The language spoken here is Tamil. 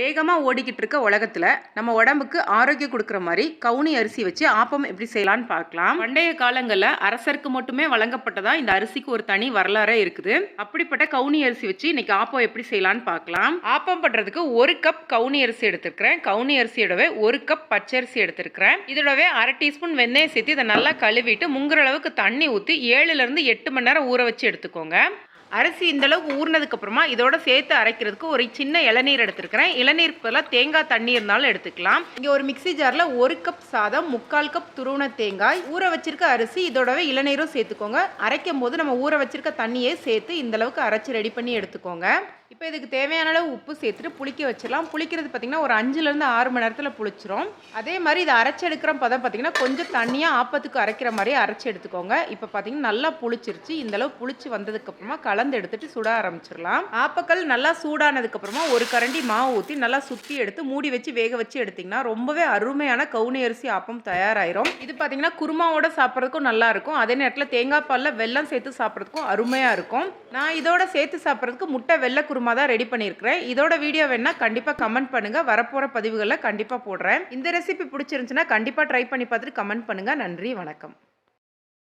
வேகமாக ஓடிக்கிட்டு இருக்க உலகத்தில் நம்ம உடம்புக்கு ஆரோக்கியம் கொடுக்குற மாதிரி கவுனி அரிசி வச்சு ஆப்பம் எப்படி செய்யலான்னு பார்க்கலாம். பண்டைய காலங்களில் அரசருக்கு மட்டுமே வழங்கப்பட்டதா இந்த அரிசிக்கு ஒரு தனி வரலாறே இருக்குது. அப்படிப்பட்ட கவுனி அரிசி வச்சு இன்னைக்கு ஆப்பம் எப்படி செய்யலான்னு பார்க்கலாம். ஆப்பம் பண்ணுறதுக்கு ஒரு கப் கவுனி அரிசி எடுத்துருக்கிறேன். கவுனி அரிசியோடவே ஒரு கப் பச்சரிசி எடுத்துருக்கிறேன். இதோடவே அரை டீஸ்பூன் வெந்தயம் சேர்த்து இதை நல்லா கழுவிட்டு முங்குற அளவுக்கு தண்ணி ஊற்றி ஏழுலேருந்து எட்டு மணி நேரம் ஊற வச்சு எடுத்துக்கோங்க. அரிசி இந்த அளவுக்கு அப்புறமா இதோட சேர்த்து அரைக்கிறதுக்கு ஒரு சின்ன இளநீர் எடுத்துருக்கிறேன். இளநீர் பதிலாக தேங்காய் தண்ணி இருந்தாலும் எடுத்துக்கலாம். இங்கே ஒரு மிக்ஸி ஜாரில் ஒரு கப் சாதம் முக்கால் கப் துருவன தேங்காய் ஊற வச்சிருக்க அரிசி இதோடவே இளநீரும் சேர்த்துக்கோங்க. அரைக்கும் போது நம்ம ஊற வச்சிருக்க தண்ணியே சேர்த்து இந்தளவுக்கு அரைச்சி ரெடி பண்ணி எடுத்துக்கோங்க. இப்போ இதுக்கு தேவையான அளவு உப்பு சேர்த்துட்டு புளிக்க வச்சிடலாம். புளிக்கிறது பார்த்திங்கன்னா ஒரு அஞ்சுலேருந்து ஆறு மணி நேரத்தில் புளிச்சிரும். அதே மாதிரி இதை அரைச்சி எடுக்கிற பதம் பார்த்திங்கன்னா கொஞ்சம் தண்ணியாக ஆப்பத்துக்கு அரைக்கிற மாதிரி அரைச்சி எடுத்துக்கோங்க. இப்போ பார்த்திங்கன்னா நல்லா புளிச்சிருச்சு. இந்த அளவு புளிச்சு வந்ததுக்கப்புறமா கலந்து எடுத்துட்டு சுட ஆரம்பிச்சிடலாம். ஆப்பக்கல் நல்லா சூடானதுக்கப்புறமா ஒரு கரண்டி மாவு ஊற்றி நல்லா சுற்றி எடுத்து மூடி வச்சு வேக வச்சு எடுத்திங்கன்னா ரொம்பவே அருமையான கவுனி அரிசி ஆப்பம் தயாராயிரும். இது பார்த்திங்கன்னா குருமாவோட சாப்பிட்றதுக்கும் நல்லா இருக்கும். அதே நேரத்தில் தேங்காய் பாலில் வெல்லம் சேர்த்து சாப்பிட்றதுக்கும் அருமையாக இருக்கும். நான் இதோட சேர்த்து சாப்பிட்றதுக்கு முட்டை வெள்ளை குருமா தான் ரெடி பண்ணியிருக்கிறேன் இதோட வீடியோ வேணால் கண்டிப்பாக கமெண்ட் பண்ணுங்கள் வரப்போகிற பதிவுகளில் கண்டிப்பாக போடுறேன். இந்த ரெசிபி பிடிச்சிருந்துச்சுன்னா கண்டிப்பாக ட்ரை பண்ணி பார்த்துட்டு கமெண்ட் பண்ணுங்கள் நன்றி வணக்கம்.